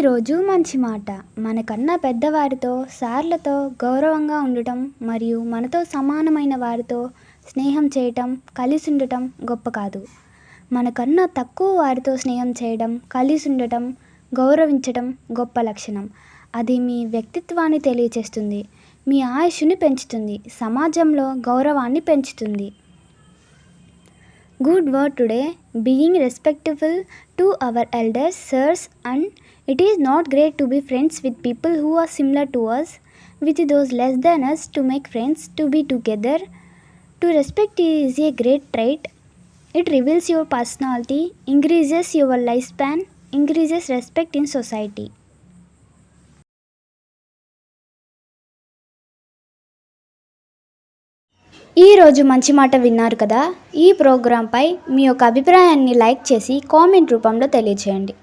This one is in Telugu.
ప్రతిరోజు మంచి మాట. మనకన్నా పెద్దవారితో సార్లతో గౌరవంగా ఉండటం మరియు మనతో సమానమైన వారితో స్నేహం చేయటం కలిసి ఉండటం గొప్ప కాదు. మనకన్నా తక్కువ వారితో స్నేహం చేయడం కలిసి ఉండటం గౌరవించడం గొప్ప లక్షణం. అది మీ వ్యక్తిత్వాన్ని తెలియచేస్తుంది మీ ఆయుష్ని పెంచుతుంది సమాజంలో గౌరవాన్ని పెంచుతుంది. Good word today being respectable to our elders sirs and it is not great to be friends with people who are similar to us with those less than us to make friends to be together to respect is a great trait it reveals your personality increases your life span increases respect in society ఈరోజు మంచి మాట విన్నారు కదా? ఈ ప్రోగ్రాంపై మీ యొక్క అభిప్రాయాన్ని లైక్ చేసి కామెంట్ రూపంలో తెలియచేయండి.